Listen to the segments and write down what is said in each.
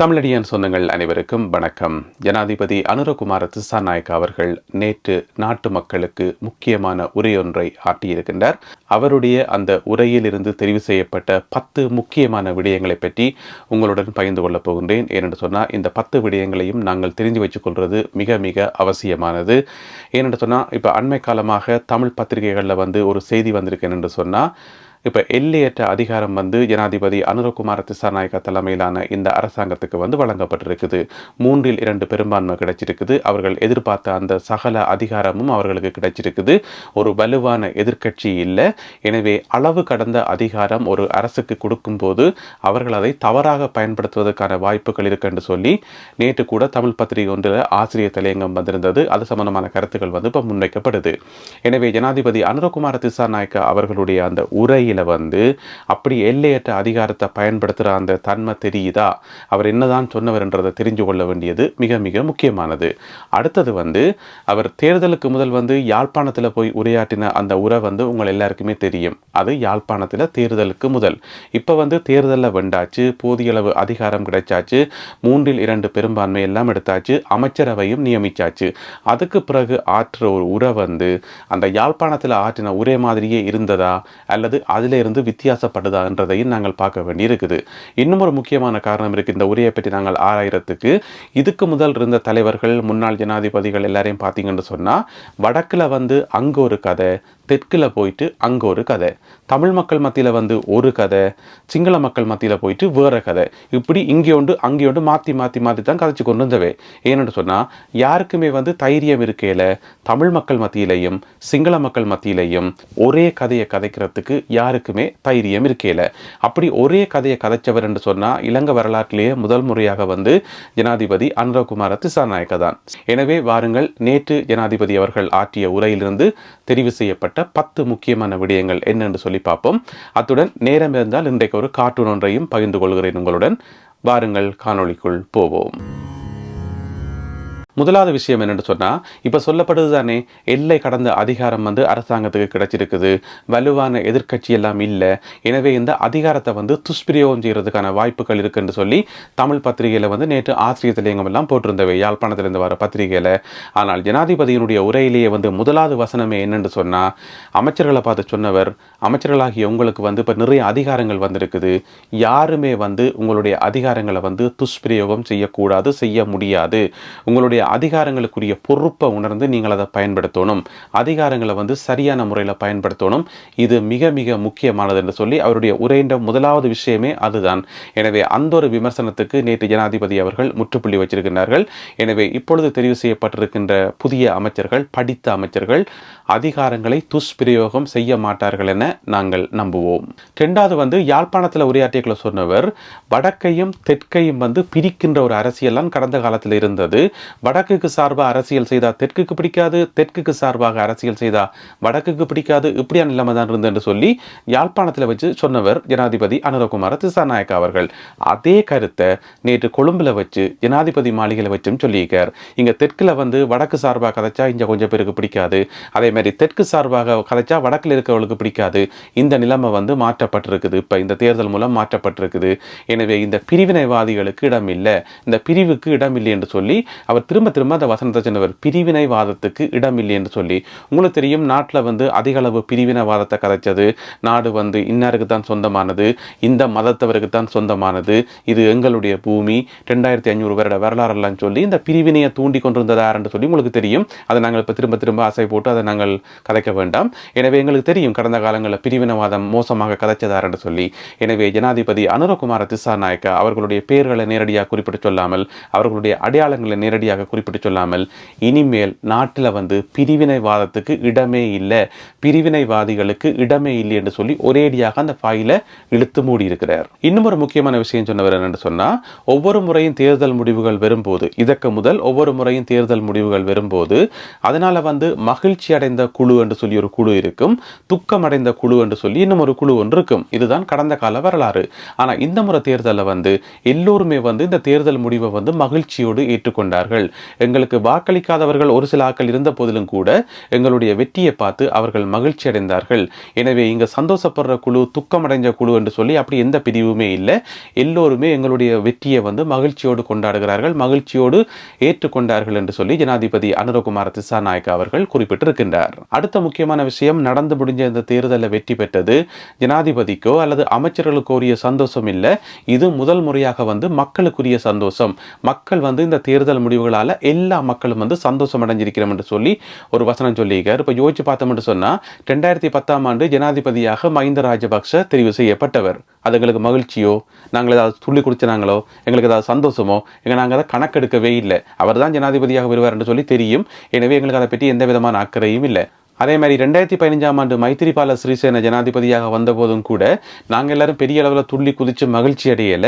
தமிழடியான் சொந்தங்கள் அனைவருக்கும் வணக்கம். ஜனாதிபதி அனுரகுமார திசாநாயக் அவர்கள் நேற்று நாட்டு மக்களுக்கு முக்கியமான உரையொன்றை ஆட்டியிருக்கின்றார் அவருடைய அந்த உரையிலிருந்து தெரிவு செய்யப்பட்ட பத்து முக்கியமான விடயங்களை பற்றி உங்களுடன் பகிர்ந்து கொள்ளப் போகின்றேன். ஏனென்று சொன்னால் இந்த பத்து விடயங்களையும் நாங்கள் தெரிஞ்சு வச்சுக்கொள்வது மிக மிக அவசியமானது. ஏனென்று சொன்னால் இப்போ அண்மை காலமாக தமிழ் பத்திரிகைகளில் வந்து ஒரு செய்தி வந்திருக்கேன் என்று சொன்னால் இப்போ எல்லையற்ற அதிகாரம் வந்து ஜனாதிபதி அனுரகுமார திசாநாயக்க தலைமையிலான இந்த அரசாங்கத்துக்கு வந்து வழங்கப்பட்டிருக்குது. மூன்றில் இரண்டு பெரும்பான்மை கிடைச்சிருக்குது. அவர்கள் எதிர்பார்த்த அந்த சகல அதிகாரமும் அவர்களுக்கு கிடைச்சிருக்குது. ஒரு வலுவான எதிர்க்கட்சி இல்லை. எனவே அளவு கடந்த அதிகாரம் ஒரு அரசுக்கு கொடுக்கும்போது அவர்கள் அதை தவறாக பயன்படுத்துவதற்கான வாய்ப்புகள் இருக்கு என்று சொல்லி நேற்று கூட தமிழ் பத்திரிகை ஒன்றில் ஆசிரியர் தலையங்கம் வந்திருந்தது. அது சம்பந்தமான கருத்துக்கள் வந்து இப்போ முன்வைக்கப்படுது. எனவே ஜனாதிபதி அனுரகுமார திசாநாயக்க அவர்களுடைய அந்த உரை வழியில் வந்து அப்படி எல்லையற்ற அதிகாரத்தை பயன்படுத்துகிற அந்த தன்மை தெரியுதா? அவர் என்னதான் சொன்னவர்ன்றதை தெரிஞ்சு கொள்ள வேண்டியது மிக மிக முக்கியமானது. அடுத்தது வந்து அவர் தேர்தலுக்கு முதல் வந்து யாழ்ப்பாணத்தில் போய் உரையாற்றின அந்த உரை வந்து உங்கள் எல்லாருக்குமே தெரியும். அது யாழ்ப்பாணத்தில் தேர்தலுக்கு முதல். இப்போ வந்து தேர்தலில் வெண்டாச்சு போதிய அளவு அதிகாரம் கிடைச்சாச்சு மூன்றில் இரண்டு பெரும்பான்மை எல்லாம் எடுத்தாச்சு அமைச்சரவையும் நியமிச்சாச்சு. அதுக்கு பிறகு ஆற்றுற ஒரு உரை வந்து அந்த யாழ்ப்பாணத்தில் ஆற்றின உரை மாதிரியே இருந்ததா அல்லது அதில் இருந்து வித்தியாசப்படுதான்றதையும் நாங்கள் பார்க்க வேண்டியிருக்குது. இன்னும் ஒரு முக்கியமான காரணம் இருக்குது இந்த உரையை பற்றி நாங்கள் ஆராயிரத்துக்கு இதுக்கு முதல் இருந்த தலைவர்கள் முன்னாள் ஜனாதிபதிகள் எல்லாரையும் பார்த்தீங்கன்னு சொன்னால் வடக்கில் வந்து அங்கே ஒரு கதை தெற்கில் போயிட்டு அங்கே ஒரு கதை. தமிழ் மக்கள் மத்தியில் வந்து ஒரு கதை சிங்கள மக்கள் மத்தியில் போயிட்டு வேறு கதை. இப்படி இங்கே உண்டு அங்கே உண்டு மாற்றி மாற்றி மாற்றி தான் கதைச்சு கொண்டு வந்தவே. ஏன்னு சொன்னால் யாருக்குமே வந்து தைரியம் இருக்கையில் தமிழ் மக்கள் மத்தியிலையும் சிங்கள மக்கள் மத்தியிலையும் ஒரே கதையை கதைக்கிறதுக்கு யாருக்குமே தைரியம் இருக்கையில் அப்படி ஒரே கதையை கதைச்சவர் என்று சொன்னால் இலங்கை வரலாற்றிலேயே முதல் முறையாக வந்து ஜனாதிபதி அனுரகுமார திசாநாயக்க தான். எனவே வாருங்கள் நேற்று ஜனாதிபதி அவர்கள் ஆற்றிய உரையிலிருந்து தெரிவு செய்யப்பட்ட பத்து முக்கியமான விடயங்கள் என்னென்று சொல்லி பார்ப்போம். அத்துடன் நேரம் இருந்தால் இன்றைக்கு ஒரு கார்ட்டூன் ஒன்றையும் பகிர்ந்து கொள்கிறேன் உங்களுடன். வாருங்கள் காணொளிக்குள் போவோம். முதலாவது விஷயம் என்னென்னு சொன்னால் இப்போ சொல்லப்படுது தானே எல்லை கடந்த அதிகாரம் வந்து அரசாங்கத்துக்கு கிடைச்சிருக்குது வலுவான எதிர்கட்சி எல்லாம் இல்லை எனவே இந்த அதிகாரத்தை வந்து துஷ்பிரயோகம் செய்கிறதுக்கான வாய்ப்புகள் இருக்குன்னு சொல்லி தமிழ் பத்திரிகையில் வந்து நேற்று ஆசிரியர் தலையங்கம் எல்லாம் போட்டிருந்தவை. யாழ்ப்பாணத்திலிருந்து வர பத்திரிகையில். ஆனால் ஜனாதிபதியினுடைய உரையிலேயே வந்து முதலாவது வசனமே என்னென்னு சொன்னால் அமைச்சர்களை பார்த்து சொன்னவர் அமைச்சர்களாகிய உங்களுக்கு வந்து இப்போ நிறைய அதிகாரங்கள் வந்திருக்குது. யாருமே வந்து உங்களுடைய அதிகாரங்களை வந்து துஷ்பிரயோகம் செய்யக்கூடாது செய்ய முடியாது. உங்களுடைய அதிகாரங்களுக்குரிய பொறுப்பை உணர்ந்து நீங்கள் அதை பயன்படுத்தணும். அதிகாரங்களை வந்து சரியான முறையில் பயன்படுத்தணும். இது மிக மிக முக்கியமானது என்று சொல்லி அவருடைய உரையின்ற முதலாவது விஷயமே அதுதான். எனவே அந்த ஒரு விமர்சனத்துக்கு நேற்று ஜனாதிபதி அவர்கள் முற்றுப்புள்ளி வச்சிருக்கிறார்கள் எனவே இப்பொழுது தெரிவு செய்யப்பட்டிருக்கின்ற புதிய அமைச்சர்கள் படித்த அமைச்சர்கள் அதிகாரங்களை துஷ்பிரயோகம் செய்ய மாட்டார்கள் என நாங்கள் நம்புவோம். ரெண்டாவது வந்து யாழ்ப்பாணத்தில் உரையாற்றியக்களை சொன்னவர் வடக்கையும் தெற்கையும் வந்து பிரிக்கின்ற ஒரு அரசியல்லாம் கடந்த காலத்தில் இருந்தது. வட வடக்குக்கு சார்பாக அரசியல் செய்தால் தெற்குக்கு பிடிக்காது தெற்குக்கு சார்பாக அரசியல் செய்தால் வடக்குக்கு பிடிக்காது இப்படியான நிலைமை தான் இருந்து என்று சொல்லி யாழ்ப்பாணத்தில் வச்சு சொன்னவர் ஜனாதிபதி அனுரகுமார திசாநாயக்கா அவர்கள். அதே கருத்தை நேற்று கொழும்பில் வச்சு ஜனாதிபதி மாளிகையில் வச்சும் சொல்லியிருக்கார். இங்கே தெற்கில் வந்து வடக்கு சார்பாக கதைச்சா இங்கே கொஞ்சம் பேருக்கு பிடிக்காது. அதே மாதிரி தெற்கு சார்பாக கதைச்சா வடக்கில் இருக்கிறவங்களுக்கு பிடிக்காது. இந்த நிலைமை வந்து மாற்றப்பட்டிருக்குது. இப்போ இந்த தேர்தல் மூலம் மாற்றப்பட்டிருக்குது. எனவே இந்த பிரிவினைவாதிகளுக்கு இடம் இல்லை. இந்த பிரிவுக்கு இடம் இல்லை என்று சொல்லி அவர் திரும்ப திரும்ப அந்த வசனத்தை சொன்னவர் பிரிவினைவாதத்துக்கு இடம் இல்லை என்று சொல்லி. உங்களுக்கு தெரியும் நாட்டில் வந்து அதிக அளவு பிரிவினைவாதத்தை கதைச்சது நாடு வந்து இன்னாருக்கு தான் சொந்தமானது. இந்த மதத்தவருக்கு தான் சொந்தமானது. இது எங்களுடைய பூமி. ரெண்டாயிரத்தி ஐநூறு வருட வரலாறுலாம் சொல்லி இந்த பிரிவினையை தூண்டி கொண்டிருந்ததார் என்று சொல்லி உங்களுக்கு தெரியும். அதை நாங்கள் இப்போ திரும்ப திரும்ப ஆசை போட்டு அதை நாங்கள் கதைக்க வேண்டாம். எனவே எங்களுக்கு தெரியும் கடந்த காலங்களில் பிரிவினவாதம் மோசமாக கதைச்சதா என்று சொல்லி. எனவே ஜனாதிபதி அனுரகுமார திசாநாயக்க அவர்களுடைய பெயர்களை நேரடியாக குறிப்பிட்டு சொல்லாமல் அவர்களுடைய அடையாளங்களை நேரடியாக குறிப்பிட்டு சொல்லாமல் இனிமேல் நாட்டில் வந்து பிரிவினைவாதத்துக்கு இடமே இல்லை பிரிவினைவாதிகளுக்கு இடமே இல்லை என்று சொல்லி ஒரேடியாக அந்த ஃபைலை இழுத்து மூடி இருக்கிறார் இன்னும் ஒரு முக்கியமான விஷயம் சொன்னவர் என்னென்னு சொன்னால் ஒவ்வொரு முறையும் தேர்தல் முடிவுகள் வரும்போது இதற்கு முதல் ஒவ்வொரு முறையும் தேர்தல் முடிவுகள் வரும்போது அதனால் வந்து மகிழ்ச்சி அடைந்த குழு என்று சொல்லி ஒரு குழு இருக்கும் துக்கம் அடைந்த குழு என்று சொல்லி இன்னும் ஒரு குழு ஒன்று இருக்கும். இதுதான் கடந்த கால வரலாறு. ஆனால் இந்த முறை தேர்தலில் வந்து எல்லோருமே வந்து இந்த தேர்தல் முடிவை வந்து மகிழ்ச்சியோடு ஏற்றுக்கொண்டார்கள். எங்களுக்கு வாக்களிக்காதவர்கள் ஒரு சில ஆக்கள் இருந்த போதிலும் கூட எங்களுடைய வெற்றியை பார்த்து அவர்கள் மகிழ்ச்சி அடைந்தார்கள் எனவே இங்க சந்தோஷப்படுற குழு துக்கமடைஞ்ச குழு என்று சொல்லி அப்படி எந்த பிரிவுமே இல்லை. எல்லோருமே எங்களுடைய வெற்றியை வந்து மகிழ்ச்சியோடு கொண்டாடுகிறார்கள் மகிழ்ச்சியோடு ஏற்றுக்கொண்டார்கள் என்று சொல்லி ஜனாதிபதி அனுரகுமார திசாநாயக்கா அவர்கள் குறிப்பிட்டிருக்கின்றார். அடுத்த முக்கியமான விஷயம் நடந்து முடிஞ்ச இந்த தேர்தலில் வெற்றி பெற்றது ஜனாதிபதிக்கோ அல்லது அமைச்சர்களுக்கோ உரிய சந்தோஷம் இல்லை. இது முதல் முறையாக வந்து மக்களுக்குரிய சந்தோஷம். மக்கள் வந்து இந்த தேர்தல் முடிவுகளால் எல்லா மக்களும் வந்து சந்தோஷம் அடைஞ்சிருக்கிறோம் என்று சொல்லி ஒரு வசனம் சொல்லியிருக்கார். இப்போ யோசிச்சு பார்த்தோம்னு சொன்னால் ரெண்டாயிரத்தி பத்தாம் ஆண்டு ஜனாதிபதியாக மஹிந்த ராஜபக்ஷ தெரிவு செய்யப்பட்டவர். அது எங்களுக்கு மகிழ்ச்சியோ? நாங்கள் ஏதாவது துள்ளி குடிச்சினாங்களோ? எங்களுக்கு ஏதாவது சந்தோஷமோ? எங்கள் நாங்கள் அதை கணக்கெடுக்கவே இல்லை. அவர் தான் ஜனாதிபதியாக வருவார் என்று சொல்லி தெரியும். எனவே எங்களுக்கு அதை பற்றி எந்த விதமான அக்கறையும் இல்லை. அதே மாதிரி ரெண்டாயிரத்தி பதினஞ்சாம் ஆண்டு மைத்திரிபால சிறிசேன ஜனாதிபதியாக வந்தபோதும் கூட நாங்கள் எல்லாரும் பெரிய அளவில் துள்ளி குதிச்சு மகிழ்ச்சி அடையல.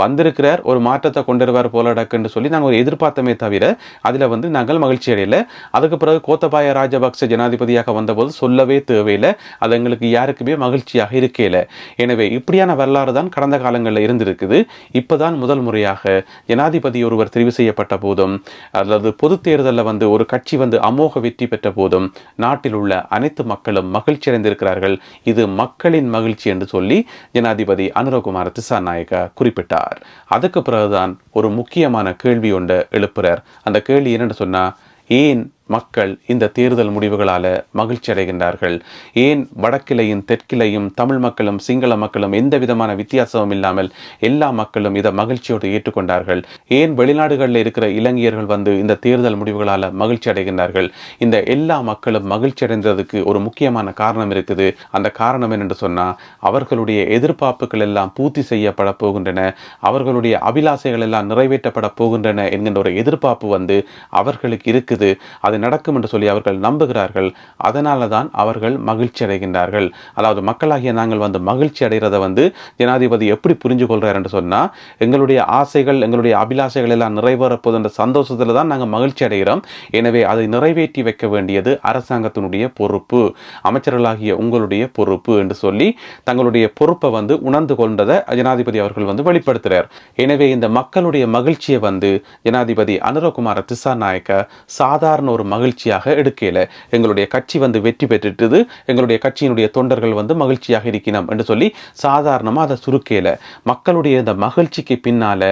வந்திருக்கிறார் ஒரு மாற்றத்தை கொண்டு வருவார் போலடக்குன்னு சொல்லி நாங்கள் ஒரு எதிர்பார்த்தமே தவிர அதில் வந்து நாங்கள் மகிழ்ச்சி அடையலை. அதுக்கு பிறகு கோத்தபாய ராஜபக்ச ஜனாதிபதியாக வந்தபோது சொல்லவே தேவையில்லை. அது எங்களுக்கு யாருக்குமே மகிழ்ச்சியாக இருக்கல. எனவே இப்படியான வரலாறு தான் கடந்த காலங்களில் இருந்திருக்குது. இப்போதான் முதல் முறையாக ஜனாதிபதி ஒருவர் தெரிவு செய்யப்பட்ட போதும் அல்லது பொது தேர்தலில் வந்து ஒரு கட்சி வந்து அமோக வெற்றி பெற்ற போதும் நாட்டில் உள்ள அனைத்து மக்களும் மகிழ்ச்சி அடைந்திருக்கிறார்கள் இது மக்களின் மகிழ்ச்சி என்று சொல்லி ஜனாதிபதி அனுரகுமார திசாநாயக்கா குறிப்பிட்டார். அதுக்கு பிறகுதான் ஒரு முக்கியமான கேள்வி ஒன்று எழுப்புறார். அந்த கேள்வி என்னன்னு சொன்னா ஏன் மக்கள் இந்த தேர்தல் முடிவுகளால் மகிழ்ச்சி அடைகின்றார்கள். ஏன் வடக்கிலையும் தெற்கிலையும் தமிழ் மக்களும் சிங்கள மக்களும் எந்த விதமான வித்தியாசமும் இல்லாமல் எல்லா மக்களும் இதை மகிழ்ச்சியோடு ஏற்றுக்கொண்டார்கள். ஏன் வெளிநாடுகளில் இருக்கிற இளைஞர்கள் வந்து இந்த தேர்தல் முடிவுகளால் மகிழ்ச்சி அடைகின்றார்கள்? இந்த எல்லா மக்களும் மகிழ்ச்சி அடைந்ததுக்கு ஒரு முக்கியமான காரணம் இருக்குது. அந்த காரணம் என்னென்று சொன்னால் அவர்களுடைய எதிர்பார்ப்புகள் எல்லாம் பூர்த்தி செய்யப்பட போகின்றன. அவர்களுடைய அபிலாசைகள் எல்லாம் நிறைவேற்றப்பட போகின்றன என்கின்ற ஒரு எதிர்பார்ப்பு வந்து அவர்களுக்கு இருக்குது. அது நடக்கும் என்று சொல்லி அவர்கள் நம்புகிறார்கள். அதனால தான் அவர்கள் மகிழ்ச்சி அடைகின்றார்கள். அதாவது மக்களாகிய நாங்கள் வந்து மகிழ்ச்சி அடைகிறத வந்து ஜனாதிபதி எப்படி புரிஞ்சு கொள்கிறார் என்று சொன்னா எங்களுடைய ஆசைகள் எங்களுடைய அபிலாஷைகள் எல்லாம் நிறைவேறப்போது என்ற சந்தோஷத்தில் தான் நாங்கள் மகிழ்ச்சி அடைகிறோம். எனவே அதை நிறைவேற்றி வைக்க வேண்டியது அரசாங்கத்தினுடைய பொறுப்பு அமைச்சர்களாகிய உங்களுடைய பொறுப்பு என்று சொல்லி தங்களுடைய பொறுப்பை வந்து உணர்ந்து கொண்டதை ஜனாதிபதி அவர்கள் வந்து வெளிப்படுத்துகிறார் எனவே இந்த மக்களுடைய மகிழ்ச்சியை வந்து ஜனாதிபதி அனுரகுமார திசாநாயக்க சாதாரண ஒரு மகிழ்ச்சியாக எடுக்கல. எங்களுடைய கட்சி வந்து வெற்றி பெற்றுட்டது. எங்களுடைய கட்சியினுடைய தொண்டர்கள் வந்து மகிழ்ச்சியாக இருக்கணும் என்று சொல்லி சாதாரணமாக அதை சுருக்கல. மக்களுடைய இந்த மகிழ்ச்சிக்கு பின்னால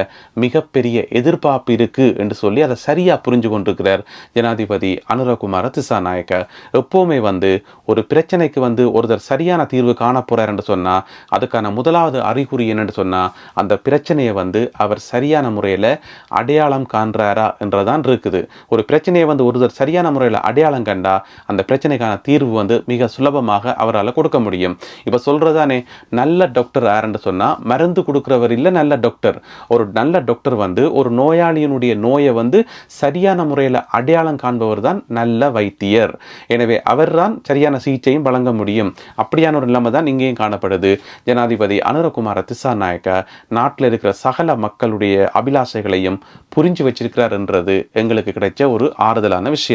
மிகப்பெரிய எதிர்பார்ப்பு இருக்கு என்று சொல்லி அதை சரியா புரிஞ்சு கொண்டிருக்கிறார் ஜனாதிபதி அனுரகுமார திசாநாயக்க. எப்பவுமே வந்து ஒரு பிரச்சனைக்கு வந்து ஒருத்தர் சரியான தீர்வு காண என்று சொன்னா அதுக்கான முதலாவது அறிகுறி என்னன்னு சொன்னா அந்த பிரச்சனையை வந்து அவர் சரியான முறையில் அடையாளம் காண்றாரா என்றதான் இருக்குது. ஒரு பிரச்சனையை வந்து ஒருத்தர் சரியான முறையில் அடையாளம் கண்டா அந்த பிரச்சனைக்கான தீர்வு வந்து மிக சுலபமாக அவரால் கொடுக்க முடியும். இப்போ சொல்கிறதானே நல்ல டாக்டர் யாருன்னு சொன்னால் மருந்து கொடுக்குறவர் இல்லை நல்ல டாக்டர் ஒரு நல்ல டாக்டர் வந்து ஒரு நோயாளியினுடைய நோயை வந்து சரியான முறையில் அடையாளம் காண்பவர் தான் நல்ல வைத்தியர். எனவே அவர்தான் சரியான சிகிச்சையும் வழங்க முடியும். அப்படியான ஒரு நிலைமை தான் இங்கேயும் காணப்படுது. ஜனாதிபதி அனுரகுமார திசாநாயக்கா நாட்டில் இருக்கிற சகல மக்களுடைய அபிலாஷைகளையும் புரிஞ்சு வச்சிருக்கிறார் என்றது எங்களுக்கு கிடைச்ச ஒரு ஆறுதலான விஷயம்.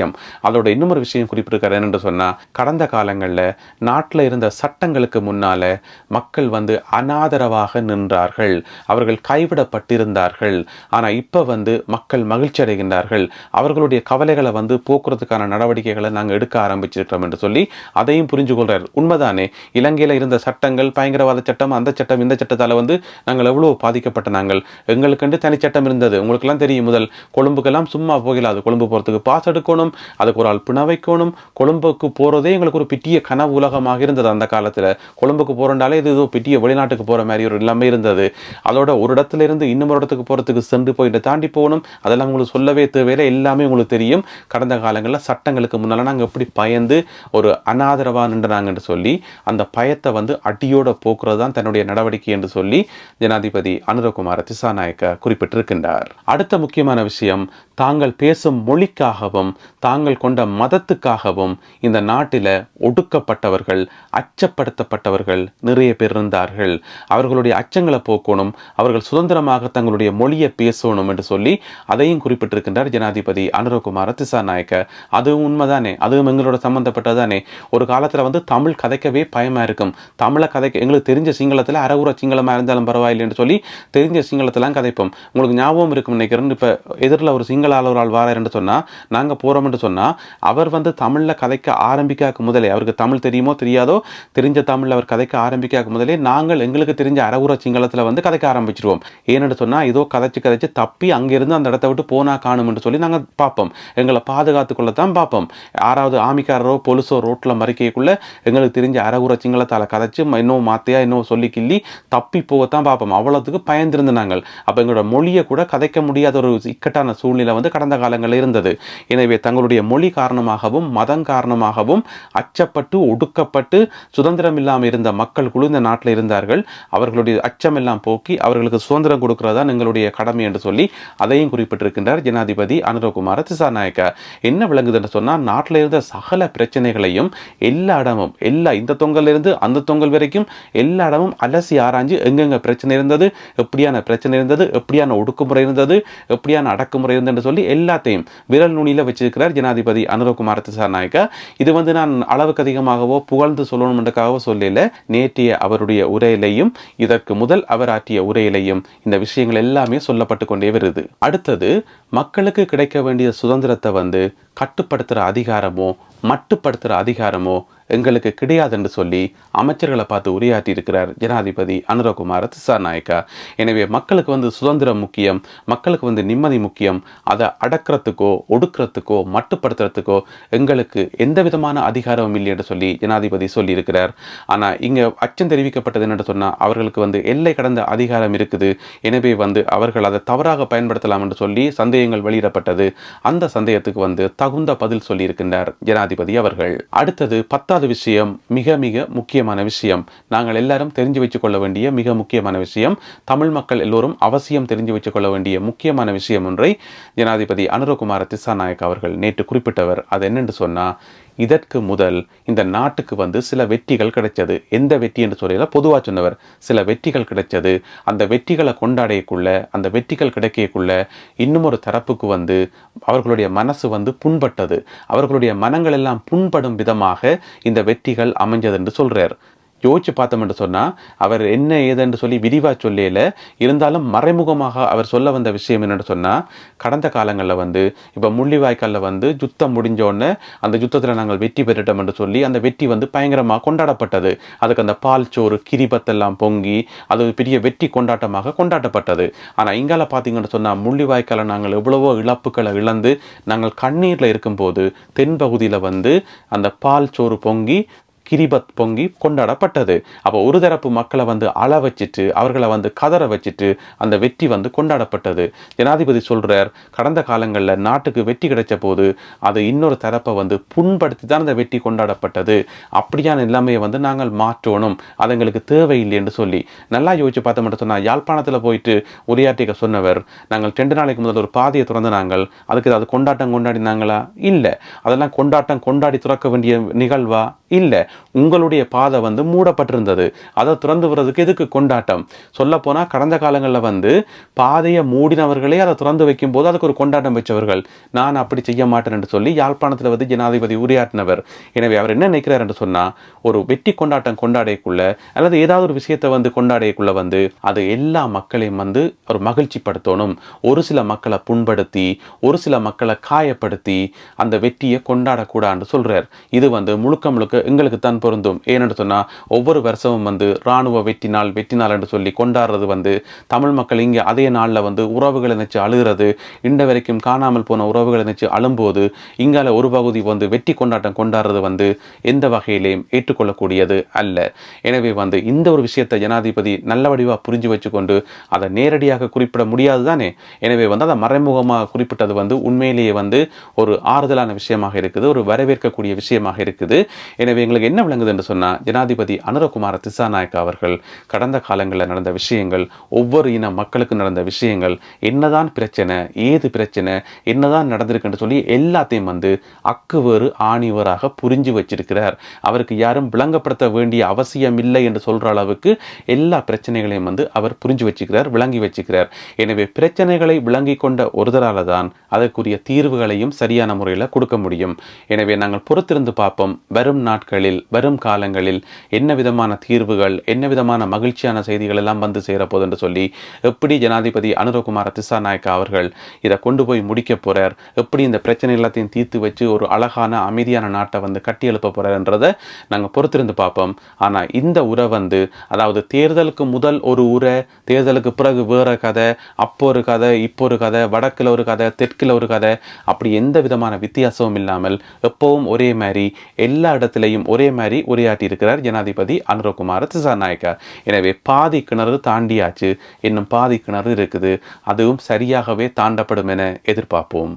அதோட இன்னொரு விஷயம் குறிப்பிட்டிருக்காரு என்னென்று சொன்னால் கடந்த காலங்களில் நாட்டில் இருந்த சட்டங்களுக்கு முன்னால மக்கள் வந்து அனாதரவாக நின்றார்கள். அவர்கள் கைவிடப்பட்டிருந்தார்கள். ஆனால் இப்போ வந்து மக்கள் மகிழ்ச்சி அடைகின்றார்கள். அவர்களுடைய கவலைகளை வந்து போக்குறதுக்கான நடவடிக்கைகளை நாங்கள் எடுக்க ஆரம்பிச்சிருக்கிறோம் என்று சொல்லி அதையும் புரிஞ்சு கொள்கிறார் உண்மைதானே? இலங்கையில் இருந்த சட்டங்கள் பயங்கரவாத சட்டம் அந்த சட்டம் இந்த சட்டத்தால் வந்து நாங்கள் எவ்வளவு பாதிக்கப்பட்ட நாங்கள். எங்களுக்கென்று தனிச்சட்டம் இருந்தது. உங்களுக்கெல்லாம் தெரியும் முதல். கொழும்புக்கெல்லாம் சும்மா போகலாது. கொழும்பு போறதுக்கு பாஸ் எடுக்கணும். அதுக்கு ஒரு ஆள் பிண வைக்கணும் கொழும்புக்கு போகிறதே எங்களுக்கு ஒரு பெரிய கனவு உலகமாக இருந்தது அந்த காலத்தில். கொழும்புக்கு போறண்டாலே இது ஏதோ பெரிய வெளிநாட்டுக்கு போகிற மாதிரி ஒரு நிலைமை இருந்தது. அதோட ஒரு இடத்துல இருந்து இன்னொரு இடத்துக்கு போறதுக்கு சென்று போயிட்டு தாண்டி போகணும். அதெல்லாம் உங்களுக்கு சொல்லவே தேவையில்லை. எல்லாமே உங்களுக்கு தெரியும். கடந்த காலங்களில் சட்டங்களுக்கு முன்னால் நாங்கள் எப்படி பயந்து ஒரு அனாதரவாக நின்றுனாங்கன்னு சொல்லி அந்த பயத்தை வந்து அடியோட போக்குறது தான் தன்னுடைய நடவடிக்கை என்று சொல்லி ஜனாதிபதி அனுரகுமார திசாநாயக்க குறிப்பிட்டிருக்கின்றார். அடுத்த முக்கியமான விஷயம் தாங்கள் பேசும் மொழிக்காகவும் தாங்கள் கொண்ட மதத்துக்காகவும் இந்த நாட்டில் ஒடுக்கப்பட்டவர்கள் அச்சப்படுத்தப்பட்டவர்கள் நிறைய பேர் இருந்தார்கள். அவர்களுடைய அச்சங்களை போக்கணும் அவர்கள் சுதந்திரமாக தங்களுடைய மொழியை பேசணும் என்று சொல்லி அதையும் குறிப்பிட்டிருக்கின்றார் ஜனாதிபதி அனுரகுமார திசாநாயக்க. அதுவும் உண்மைதானே? அதுவும் எங்களோட சம்மந்தப்பட்டதானே ஒரு காலத்தில் வந்து தமிழ் கதைக்கவே பயமாக இருக்கும். தமிழை கதைக்க எங்களுக்கு தெரிஞ்ச சிங்களத்தில் அறகுற சிங்களமாக இருந்தாலும் பரவாயில்லை என்று சொல்லி தெரிஞ்ச சிங்களத்தெல்லாம் கதைப்போம். உங்களுக்கு ஞாபகம் இருக்கும் நினைக்கிறேன். இப்போ எதிரில் ஒரு சிங்கள சிங்களால் ஒரு ஆள் சொன்னால் நாங்கள் போகிறோம்னு சொன்னால் அவர் வந்து தமிழில் கதைக்க ஆரம்பிக்காக்கு முதலே அவருக்கு தமிழ் தெரியுமோ தெரியாதோ தெரிஞ்ச தமிழில் அவர் கதைக்க ஆரம்பிக்காக்கு முதலே நாங்கள் எங்களுக்கு தெரிஞ்ச அறவுற சிங்களத்தில் வந்து கதைக்க ஆரம்பிச்சிருவோம். ஏன்னு சொன்னால் ஏதோ கதைச்சு கதைச்சு தப்பி அங்கேருந்து அந்த இடத்த விட்டு போனால் காணும் என்று சொல்லி நாங்கள் பார்ப்போம். எங்களை பாதுகாத்துக்கொள்ள தான் பார்ப்போம். யாராவது ஆமிக்காரரோ பொலிசோ ரோட்டில் மறிக்கைக்குள்ளே எங்களுக்கு தெரிஞ்ச அறவுற சிங்களத்தால் கதைச்சு ம- இன்னும் மாத்தையா இன்னும் சொல்லி கிள்ளி தப்பி போகத்தான் பார்ப்போம். அவ்வளோத்துக்கு பயந்திருந்து நாங்கள். அப்போ எங்களோட மொழியை கூட கதைக்க முடியாத ஒரு இக்கட்டான சூழ்நிலை வந்து கடந்த காலங்களில் இருந்தது. எனவே தங்களுடைய மொழி காரணமாகவும் மதம் காரணமாகவும் அச்சப்பட்டு ஒடுக்கப்பட்டு சுதந்திரம் இல்லாமல் இருந்த மக்கள் குழு இந்த நாட்டில் இருந்தார்கள். அவர்களுடைய அச்சம் எல்லாம் போக்கி அவர்களுக்கு சுதந்திரம் கொடுக்கிறதா எங்களுடைய கடமை என்று சொல்லி அதையும் குறிப்பிட்டிருக்கின்றார் ஜனாதிபதி அனுரகுமார திசாநாயக்க. என்ன விளங்குது என்று சொன்னால் நாட்டில் இருந்த சகல பிரச்சனைகளையும் எல்லா இடமும் எல்லா இந்த தொங்கல்ல இருந்து அந்த தொங்கல் வரைக்கும் எல்லா இடமும் அலசி ஆராய்ஞ்சு எங்கெங்க பிரச்சனை இருந்தது எப்படியான பிரச்சனை இருந்தது எப்படியான ஒடுக்குமுறை இருந்தது எப்படியான அடக்குமுறை இருந்ததுன்னு சொல்லி எல்லாத்தையும் விரல் நுனியில் வச்சிருக்கிறார் ஜனாதிபதி அனுரகுமார் திசாநாயக்கா. இது வந்து நான் அளவுக்கு அதிகமாகவோ புகழ்ந்து சொல்லணும்ன்றக்காகவோ சொல்லல. நேற்றைய அவருடைய உரையிலையும் இதற்கு முதல் அவர் ஆற்றிய உரையிலையும் இந்த விஷயங்கள் எல்லாமே சொல்லப்பட்டு கொண்டே வருது. அடுத்தது மக்களுக்கு கிடைக்க வேண்டிய சுதந்திரத்தை வந்து கட்டுப்படுத்துகிற அதிகாரமோ மட்டுப்படுத்துகிற அதிகாரமோ எங்களுக்கு கிடையாது என்று சொல்லி அமைச்சர்களை பார்த்து உரையாற்றி இருக்கிறார் ஜனாதிபதி அனுரகுமார திசாநாயக்கா. எனவே மக்களுக்கு வந்து சுதந்திரம் முக்கியம் மக்களுக்கு வந்து நிம்மதி முக்கியம். அதை அடக்கிறதுக்கோ ஒடுக்கிறதுக்கோ மட்டுப்படுத்துறதுக்கோ எங்களுக்கு எந்த விதமான அதிகாரமும் இல்லை என்று சொல்லி ஜனாதிபதி சொல்லியிருக்கிறார். ஆனால் இங்கே அச்சம் தெரிவிக்கப்பட்டது என்னென்று சொன்னால் அவர்களுக்கு வந்து எல்லை கடந்த அதிகாரம் இருக்குது. எனவே வந்து அவர்கள் அதை தவறாக பயன்படுத்தலாம் என்று சொல்லி சந்தேகங்கள் வெளியிடப்பட்டது. அந்த சந்தேகத்துக்கு வந்து தகுந்த பதில் சொல்லியிருக்கின்றார் ஜனாதிபதி அவர்கள். அடுத்தது பத்தாவது விஷயம் மிக மிக முக்கியமான விஷயம். நாங்கள் எல்லாரும் தெரிஞ்சு வச்சு கொள்ள வேண்டிய மிக முக்கியமான விஷயம் தமிழ் மக்கள் எல்லோரும் அவசியம் தெரிஞ்சு வச்சு கொள்ள வேண்டிய முக்கியமான விஷயம் ஒன்றை ஜனாதிபதி அனுரகுமார திசாநாயக் அவர்கள் நேற்று குறிப்பிட்டவர். அது என்னென்று சொன்னால் இதற்கு முதல் இந்த நாட்டுக்கு வந்து சில வெற்றிகள் கிடைச்சது. எந்த வெற்றி என்று சொல்லல? பொதுவாக சொன்னவர் சில வெற்றிகள் கிடைச்சது. அந்த வெற்றிகளை கொண்டாடையக்குள்ள அந்த வெற்றிகள் கிடைக்கக்குள்ள இன்னும் ஒரு தரப்புக்கு வந்து அவர்களுடைய மனசு வந்து புண்பட்டது. அவர்களுடைய மனங்கள் எல்லாம் புண்படும் விதமாக இந்த வெற்றிகள் அமைஞ்சது என்று சொல்றார். யோசிச்சு பார்த்தோம் என்று சொன்னால் அவர் என்ன ஏதென்று சொல்லி விரிவாக சொல்லல. இருந்தாலும் மறைமுகமாக அவர் சொல்ல வந்த விஷயம் என்னென்னு சொன்னால் கடந்த காலங்களில் வந்து இப்போ முள்ளிவாய்க்காலில் வந்து யுத்தம் முடிஞ்சோடனே அந்த யுத்தத்தில் நாங்கள் வெற்றி பெற்றுட்டோம் என்று சொல்லி அந்த வெற்றி வந்து பயங்கரமாக கொண்டாடப்பட்டது. அதுக்கு அந்த பால் சோறு கிரிபத்தெல்லாம் பொங்கி அது ஒரு பெரிய வெற்றி கொண்டாட்டமாக கொண்டாடப்பட்டது. ஆனால் இங்கால பார்த்தீங்கன்னு சொன்னால் முள்ளிவாய்க்கால நாங்கள் எவ்வளவோ இழப்புகளை இழந்து நாங்கள் கண்ணீரில் இருக்கும்போது தென்பகுதியில் வந்து அந்த பால் சோறு பொங்கி கிரிபத் பொங்கி கொண்டாடப்பட்டது. அப்போ ஒரு தரப்பு மக்களை வந்து அள வச்சுட்டு அவர்களை வந்து கதற வச்சுட்டு அந்த வெற்றி வந்து கொண்டாடப்பட்டது. ஜனாதிபதி சொல்றார் கடந்த காலங்களில் நாட்டுக்கு வெற்றி கிடைச்ச போது அது இன்னொரு தரப்பை வந்து புண்படுத்தி தான் அந்த வெற்றி கொண்டாடப்பட்டது. அப்படியான நிலைமையை வந்து நாங்கள் மாற்றணும். அது எங்களுக்கு தேவையில்லை என்று சொல்லி. நல்லா யோசிச்சு மட்டும் சொன்னால் யாழ்ப்பாணத்தில் போயிட்டு உரையாற்றிக்க சொன்னவர் நாங்கள் ரெண்டு நாளைக்கு முதல் ஒரு பாதையை திறந்து நாங்கள் அதுக்கு அது கொண்டாட்டம் கொண்டாடினாங்களா? இல்லை. அதெல்லாம் கொண்டாட்டம் கொண்டாடி திறக்க வேண்டிய நிகழ்வா? இல்லை. உங்களுடைய பாதை வந்து மூடப்பட்டிருந்தது. அதை திறந்து விடுறதுக்கு எதுக்கு கொண்டாட்டம்? சொல்லப் போனால் கடந்த காலங்களில் வந்து பாதையை மூடினவர்களே அதை திறந்து வைக்கும் போது அதுக்கு ஒரு கொண்டாட்டம் வச்சவர்கள். நான் அப்படி செய்ய மாட்டேன் என்று சொல்லி யாழ்ப்பாணத்தில் வந்து ஜனாதிபதி உரையாற்றினவர். எனவே அவர் என்ன நினைக்கிறார் என்று சொன்னா ஒரு வெற்றி கொண்டாட்டம் கொண்டாடையக்குள்ள அல்லது ஏதாவது ஒரு விஷயத்தை வந்து கொண்டாடையக்குள்ள வந்து அது எல்லா மக்களையும் வந்து ஒரு மகிழ்ச்சிப்படுத்தணும். ஒரு சில மக்களை புண்படுத்தி ஒரு சில மக்களை காயப்படுத்தி அந்த வெற்றியை கொண்டாடக்கூடாதுன்னு சொல்கிறார் இது வந்து முழுக்க முழுக்க எங்களுக்கு தான் பொருந்தும். ஏன்னு சொன்னால் ஒவ்வொரு வருஷமும் வந்து இராணுவ வெற்றி நாள் வெற்றி நாள் என்று சொல்லி கொண்டாடுறது வந்து தமிழ் மக்கள் இங்கே அதே நாளில் வந்து உறவுகளை நினைச்சு அழுகிறது. இண்ட வரைக்கும் காணாமல் போன உறவுகளை நினைச்சு அழும்போது இங்கால ஒரு பகுதி வந்து வெற்றி கொண்டாட்டம் கொண்டாடுறது வந்து எந்த வகையிலையும் ஏற்றுக்கொள்ளக்கூடியது அல்ல. எனவே வந்து இந்த ஒரு விஷயத்தை ஜனாதிபதி நல்ல வடிவாக புரிஞ்சு வச்சுக்கொண்டு அதை நேரடியாக குறிப்பிட முடியாது தானே? எனவே வந்து அதை மறைமுகமாக குறிப்பிட்டது வந்து உண்மையிலேயே வந்து ஒரு ஆறுதலான விஷயமாக இருக்குது ஒரு வரவேற்கக்கூடிய விஷயமாக இருக்குது. எனவே எங்களுக்கு என்ன என்ன விளங்குது என்று சொன்னால் ஜனாதிபதி அனுரகுமார திசாநாயக்கா அவர்கள் கடந்த காலங்களில் நடந்த விஷயங்கள் ஒவ்வொரு இன மக்களுக்கு நடந்த விஷயங்கள் என்னதான் பிரச்சனை ஏது பிரச்சனை என்னதான் நடந்திருக்குன்னு சொல்லி எல்லாத்தையும் வந்து அக்குவேறு ஆணிவராக புரிஞ்சு வச்சிருக்கிறார். அவருக்கு யாரும் விளங்கப்படுத்த வேண்டிய அவசியம் இல்லை என்று சொல்கிற அளவுக்கு எல்லா பிரச்சனைகளையும் வந்து அவர் புரிஞ்சு வச்சுக்கிறார் விளங்கி வச்சுக்கிறார் எனவே பிரச்சனைகளை விளங்கி கொண்ட ஒருதரால தான் அதற்குரிய தீர்வுகளையும் சரியான முறையில் கொடுக்க முடியும். எனவே நாங்கள் பொறுத்திருந்து பார்ப்போம். வரும் நாட்களில் வரும் காலங்களில் என்ன விதமான தீர்வுகள் என்ன விதமான மகிழ்ச்சியான செய்திகள் எல்லாம் வந்து சேரப்போகுது என்று சொல்லி எப்படி ஜனாதிபதி அனுரகுமார திசாநாயக்கா அவர்கள் இதை கொண்டு போய் முடிக்க போறார் எப்படி இந்த பிரச்சனை எல்லாத்தையும் தீர்த்து வச்சு ஒரு அழகான அமைதியான நாட்டை வந்து கட்டி எழுப்ப போறாருன்றதை நாங்கள் பொறுத்திருந்து பார்ப்போம். ஆனால் இந்த உரை வந்து அதாவது தேர்தலுக்கு முதல் ஒரு உரை தேர்தலுக்கு பிறகு வேற கதை அப்போ ஒரு கதை இப்போ ஒரு கதை வடக்கில் ஒரு கதை தெற்கில் ஒரு கதை அப்படி எந்த விதமான வித்தியாசமும் இல்லாமல் எப்பவும் ஒரே மாதிரி எல்லா இடத்துலையும் ஒரே மாதிரி உரையாற்றி இருக்கிறார் ஜனாதிபதி அனுரகுமார திசாநாயக்கா. எனவே பாதி கிணறு தாண்டியாச்சு. இன்னும் பாதி கிணறு இருக்குது. அதுவும் சரியாகவே தாண்டப்படும் என எதிர்பார்ப்போம்.